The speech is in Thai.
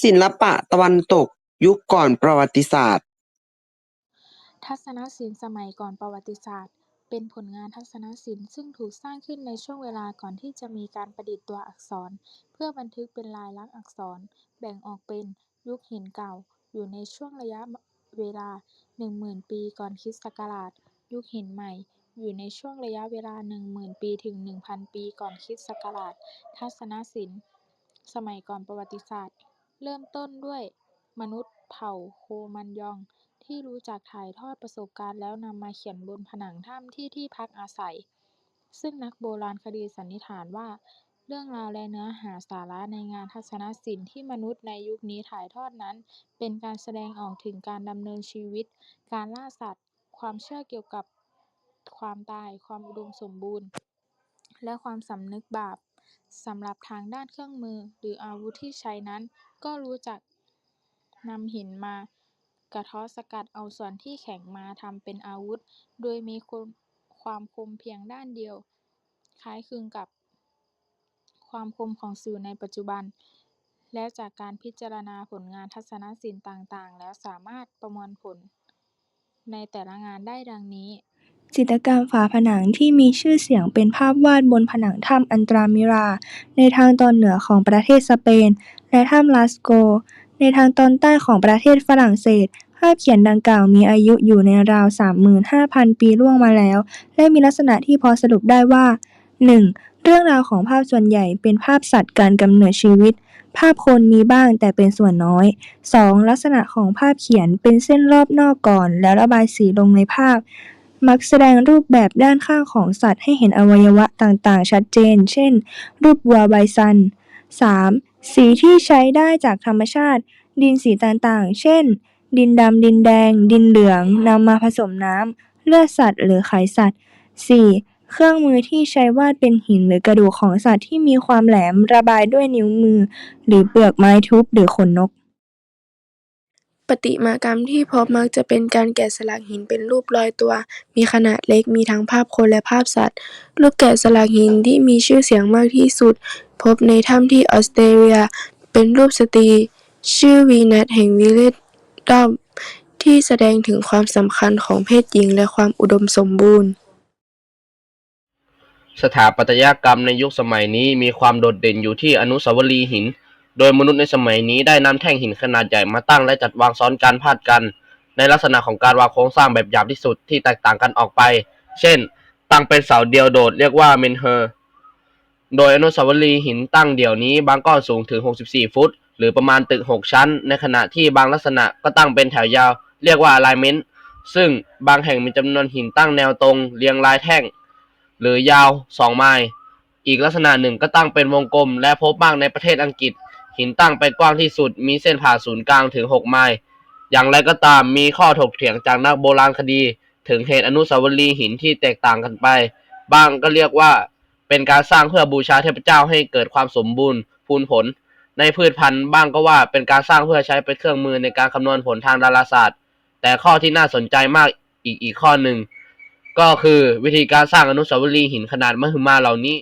ศิลปะตะวันตก ยุคก่อนประวัติศาสตร์ทัศนศิลป์สมัยก่อนประวัติศาสตร์ เป็นผลงานทัศนศิลป์ซึ่งถูกสร้างขึ้นในช่วงเวลาก่อนที่จะมีการประดิษฐ์ตัวอักษร เพื่อบันทึกเป็นลายลักษณ์อักษร แบ่งออกเป็นยุคหินเก่า อยู่ในช่วงระยะเวลา 10,000 ปีก่อนคริสต์ศักราช ยุคหินใหม่ อยู่ในช่วงระยะเวลา 10,000 ปีถึง 1,000 ปีก่อนคริสต์ศักราช ทัศนศิลป์ สมัยก่อนประวัติศาสตร์ เริ่มต้นด้วยมนุษย์เผ่าโคมันยอง ที่รู้จักถ่ายทอดประสบการณ์แล้วนำมาเขียนบนผนังถ้ำที่ที่พักอาศัย ซึ่งนักโบราณคดีสันนิษฐานว่า เรื่องราวและเนื้อหาสาระในงานทัศนศิลป์ที่มนุษย์ในยุคนี้ถ่ายทอดนั้น เป็นการแสดงออกถึงการดำเนินชีวิต การล่าสัตว์ ความเชื่อเกี่ยวกับความตาย ความอุดมสมบูรณ์ และความสำนึกบาป สำหรับทางด้านเครื่องมือหรืออาวุธที่ใช้นั้น ก็รู้จักนำหินมากระเทาะสกัดเอาส่วนที่แข็งมาทำเป็นอาวุธ โดยมีความคมเพียงด้านเดียว คล้ายคลึงกับความคมของสิวในปัจจุบัน และจากการพิจารณาผลงานทัศนศิลป์ต่าง ๆ แล้วสามารถประมวลผลในแต่ละงานได้ดังนี้ จิตรกรรมฝาผนังที่มีชื่อเสียงเป็นภาพวาดบนผนังถ้ำอันตรามิราในทางตอนเหนือของประเทศสเปน และถ้ำลาสโก ในทางตอนใต้ของประเทศฝรั่งเศส ภาพเขียนดังกล่าวมีอายุอยู่ในราว 35,000 ปีล่วงมาแล้ว และมีลักษณะที่พอสรุปได้ว่า 1. เรื่องราวของภาพส่วนใหญ่เป็นภาพสัตว์การกำเนิดชีวิต ภาพคนมีบ้างแต่เป็นส่วนน้อย 2. ลักษณะของภาพเขียนเป็นเส้นรอบนอกก่อน แล้วระบายสีลงในภาพ มักแสดงรูปแบบด้านข้างของสัตว์ให้เห็นอวัยวะต่างๆ ชัดเจน เช่น รูปวัวไบซัน 3. สีที่ใช้ได้จากธรรมชาติ ดินสีต่างๆ เช่น ดินดำ ดินแดง ดินเหลือง นำมาผสมน้ำ เลือดสัตว์ หรือไขสัตว์ 4. เครื่องมือที่ใช้วาดเป็นหินหรือกระดูกของสัตว์ที่มีความแหลมระบายด้วยนิ้วมือ หรือเปลือกไม้ทุบหรือขนนก ติมากรรมที่พบมักจะเป็นการแกะสลักหินเป็นรูปลอยตัว มีขนาดเล็ก มีทั้งภาพคนและภาพสัตว์ รูปแกะสลักหินที่มีชื่อเสียงมากที่สุด พบในถ้ำที่ออสเตรเลีย เป็นรูปสตรี ชื่อวีนัสแห่งวิลเลดดอมที่แสดงถึงความสำคัญของเพศหญิงและความอุดมสมบูรณ์ สถาปัตยกรรมในยุคสมัยนี้มีความโดดเด่นอยู่ที่อนุสาวรีย์หิน โดยมนุษย์ในสมัยนี้ได้นำแท่งหินขนาดใหญ่มาตั้งและจัดวางซ้อนกันพาดกัน ในลักษณะของการวางโครงสร้างแบบหยาบที่สุดที่แตกต่างกันออกไป เช่น ตั้งเป็นเสาเดียวโดดเรียกว่าเมนเฮอร์โดยอนุสาวรีย์หินตั้งเดี่ยวนี้บางก้อนสูงถึง 64 ฟุต หรือประมาณตึก 6 ชั้น ในขณะที่บางลักษณะก็ตั้งเป็นแถวยาว เรียกว่า alignment ซึ่งบางแห่งมีจำนวนหินตั้งแนวตรง เรียงรายแท่ง หรือยาว 2 ไมล์ อีกลักษณะหนึ่งก็ตั้งเป็นวงกลม และพบมากในประเทศอังกฤษ หินตั้งไปกว้างที่สุด มีเส้นผ่าศูนย์กลางถึง 6 ไมล์ อย่างไรก็ตามมีข้อถกเถียงจากนักโบราณคดี ถึงเหตุอนุสาวรีย์หินที่แตกต่างกันไปบางก็เรียกว่าเป็นการสร้างเพื่อบูชาเทพเจ้าให้เกิดความสมบูรณ์พูนผล ในพืชพันธุ์บ้างก็ว่าเป็นการสร้างเพื่อใช้เป็นเครื่องมือในการคำนวณผลทางดาราศาสตร์ แต่ข้อที่น่าสนใจมากอีกอีกข้อหนึ่งก็คือวิธีการสร้างอนุสาวรีย์หินขนาดมหึมาเหล่านี้